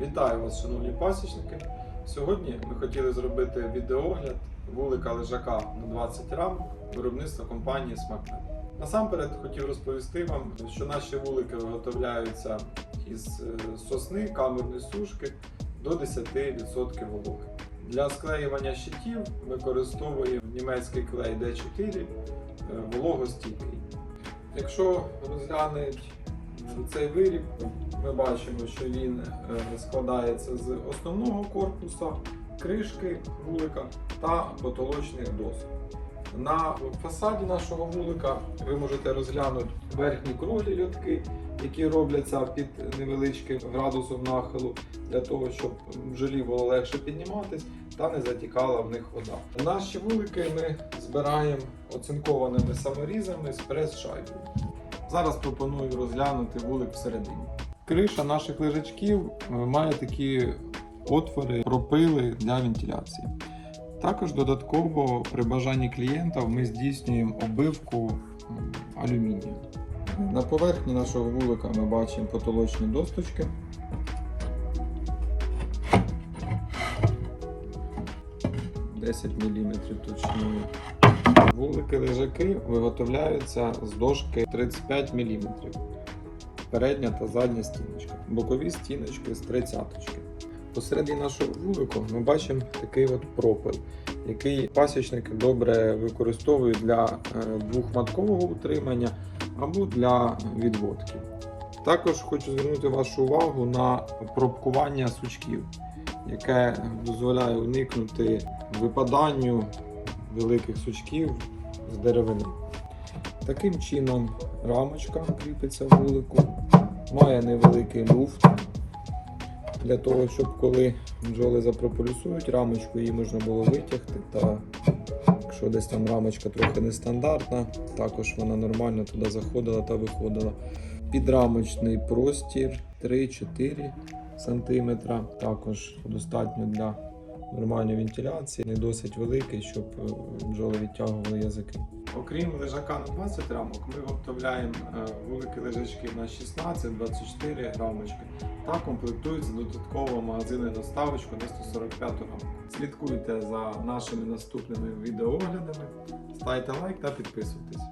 Вітаю вас, шановні пасічники. Сьогодні ми хотіли зробити відеогляд вулика лежака на 20 рам виробництва компанії Смакмет. Насамперед хотів розповісти вам, що наші вулики виготовляються із е, сосни камерної сушки до 10% вологи. Для склеювання щитів використовуємо німецький клей D4 е, вологостійкий. Якщо розглянуть цей виріб, ми бачимо, що він е, складається з основного корпуса, кришки вулика та потолочних досок. На фасаді нашого вулика ви можете розглянути верхні круглі льотки, які робляться під невеличким градусом нахилу, для того, щоб бджолі було легше підніматись та не затікала в них вода. Наші вулики ми збираємо оцинкованими саморізами з прес-шайбою. Зараз пропоную розглянути вулик всередині. Криша наших лежачків е, має такі отвори, пропили для вентиляції. Також додатково при бажанні клієнта ми здійснюємо оббивку м, алюмінієм. На поверхні нашого вулика ми бачимо потолочні досточки. Десять мм точною. Вулики лежаки виготовляються з дошки 35 мм. Передня та задня стіночка. Бокові стіночки з 30 Посередині нашого вулику ми бачимо такий от пропил, який пасічники добре використовують для е, двохматкового утримання або для відводки. Також хочу звернути вашу увагу на пробкування сучків, яке дозволяє уникнути випаданню великих сучків з деревини. Таким чином рамочка кріпиться вулику, має невеликий люфт для того, щоб коли бджоли запрополюсують рамочку, її можна було витягти. Та якщо десь там рамочка трохи нестандартна, також вона нормально туди заходила та виходила. Підрамочний простір 3-4 см, також достатньо для нормальної вентиляції, не досить великий, щоб е, бджоли відтягували язики. Окрім лежака на 20 рамок, ми виготовляємо е, великі лежачки на 16-24 рамочки та комплектуються додатково магазинною доставочкою на 145 рамку. Слідкуйте за нашими наступними відеооглядами, ставте лайк та підписуйтесь.